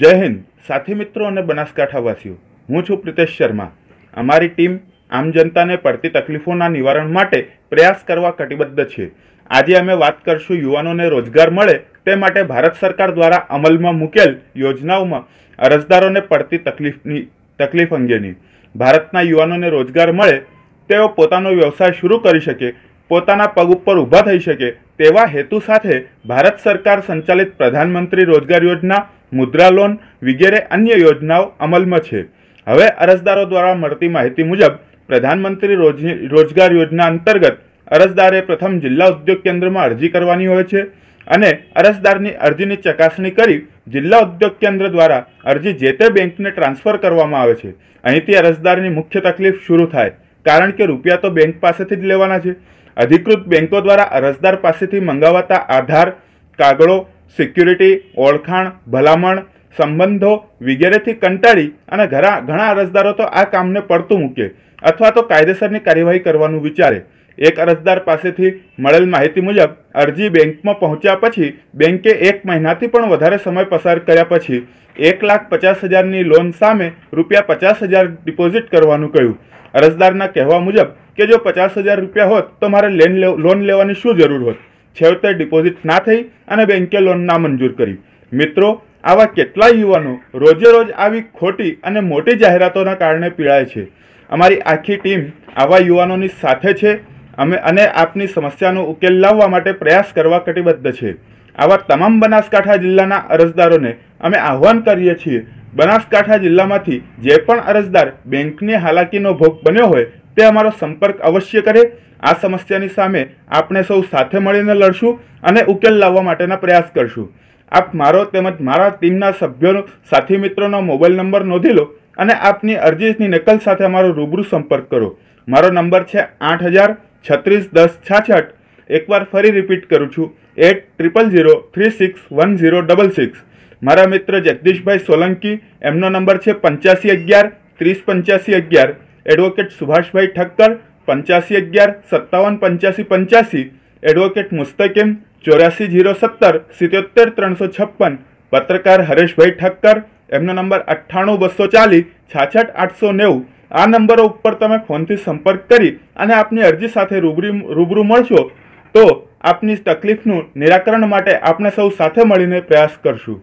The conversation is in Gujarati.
જય હિન્દ, સાથી મિત્રો અને બનાસકાંઠાવાસીઓ. હું છું પ્રિતેશ શર્મા. અમારી ટીમ આમ જનતાને પડતી તકલીફોના નિવારણ માટે પ્રયાસ કરવા કટિબદ્ધ છે. આજે અમે વાત કરશું યુવાનોને રોજગાર મળે તે માટે ભારત સરકાર દ્વારા અમલમાં મૂકેલ યોજનાઓમાં અરજદારોને પડતી તકલીફની, તકલીફ અંગેની. ભારતના યુવાનોને રોજગાર મળે તેઓ પોતાનો વ્યવસાય શરૂ કરી શકે, પોતાના પગ ઉપર ઊભા થઈ શકે તેવા હેતુ સાથે ભારત સરકાર સંચાલિત પ્રધાનમંત્રી રોજગાર યોજના, મુદ્રા લોન વગેરે અન્ય યોજનાઓ અમલમાં છે. હવે અરજદારો દ્વારા મળતી માહિતી મુજબ, પ્રધાનમંત્રી રોજ- રોજગાર યોજના અંતર્ગત અરજદારે પ્રથમ જિલ્લા ઉદ્યોગ કેન્દ્રમાં અરજી કરવાની હોય છે અને અરજદારની અરજીની ચકાસણી કરી જિલ્લા ઉદ્યોગ કેન્દ્ર દ્વારા અરજી જે તે બેંકને ટ્રાન્સફર કરવામાં આવે છે. અહીંથી અરજદારની મુખ્ય તકલીફ શરૂ થાય, કારણ કે રૂપિયા તો બેંક પાસેથી જ લેવાના છે. અધિકૃત બેંકો દ્વારા અરજદાર પાસેથી મંગાવાતા આધાર, કાગળો, સિક્યુરિટી, ઓળખાણ, ભલામણ, સંબંધો વગેરેથી કંટાળી અને ઘણા ઘણા અરજદારો તો આ કામને પડતું મૂકે અથવા તો કાયદેસરની કાર્યવાહી કરવાનું વિચારે. એક અરજદાર પાસેથી મળેલ માહિતી મુજબ, અરજી બેંકમાં પહોંચ્યા પછી બેંકે એક મહિનાથી પણ વધારે સમય પસાર કર્યા પછી એક લાખ પચાસ હજારની લોન સામે રૂપિયા પચાસ હજાર ડિપોઝિટ કરવાનું કહ્યું. અરજદારના કહેવા મુજબ કે જો પચાસ હજાર રૂપિયા હોત, તો મારે લેન લોન લેવાની શું જરૂર હોત? છેવટે ડિપોઝિટ ના થઈ અને બેંકે લોન ના મંજૂર કરી. મિત્રો, આવા કેટલાય યુવાનો રોજે રોજ આવી ખોટી અને મોટી જાહેરાતોના કારણે પીડાય છે. અમારી આખી ટીમ આવા યુવાનોની સાથે છે અમે, અને આપની સમસ્યાનો ઉકેલ લાવવા માટે પ્રયાસ કરવા કટિબદ્ધ છે. આવા તમામ બનાસકાંઠા જિલ્લાના અરજદારોને અમે આહ્વાન કરીએ છીએ, બનાસકાંઠા જિલ્લામાંથી જે પણ અરજદાર બેંકની હાલાકીનો ભોગ બન્યો હોય તે અમારો સંપર્ક અવશ્ય કરે. આ સમસ્યાની સામે આપણે સૌ સાથે મળીને લડશું અને ઉકેલ લાવવા માટેના પ્રયાસ કરશું. આપ મારો તેમજ મારા ટીમના સભ્યોનો, સાથી મિત્રોનો મોબાઈલ નંબર નોંધી લો અને આપની અરજીની નકલ સાથે અમારો રૂબરૂ સંપર્ક કરો. મારો નંબર છે આઠ હજાર છત્રીસ દસ છાછઠ. એકવાર ફરી રિપીટ કરું છું, eight triple zero three six one zero double six મારા મિત્ર જગદીશભાઈ સોલંકી, એમનો નંબર છે પંચ્યાસી અગિયાર, ત્રીસ પંચ્યાસી અગિયાર. એડવોકેટ સુભાષભાઈ ઠક્કર, પંચ્યાસી અગિયાર, સત્તાવન, પંચ્યાસી પંચ્યાસી. એડવોકેટ મુસ્તકીમ, ચોર્યાસી, જીરો સત્તર, સિત્યોતેર, ત્રણસો છપ્પન. પત્રકાર હરેશભાઈ ઠક્કર, એમનો નંબર અઠ્ઠાણું, બસો ચાલીસ, છાછઠ, આઠસો નેવું. આ નંબરો ઉપર તમે ફોનથી સંપર્ક કરી અને આપની અરજી સાથે રૂબરી, રૂબરૂ મળશો. તો આપની તકલીફનું નિરાકરણ માટે આપણે સૌ સાથે મળીને પ્રયાસ કરશું.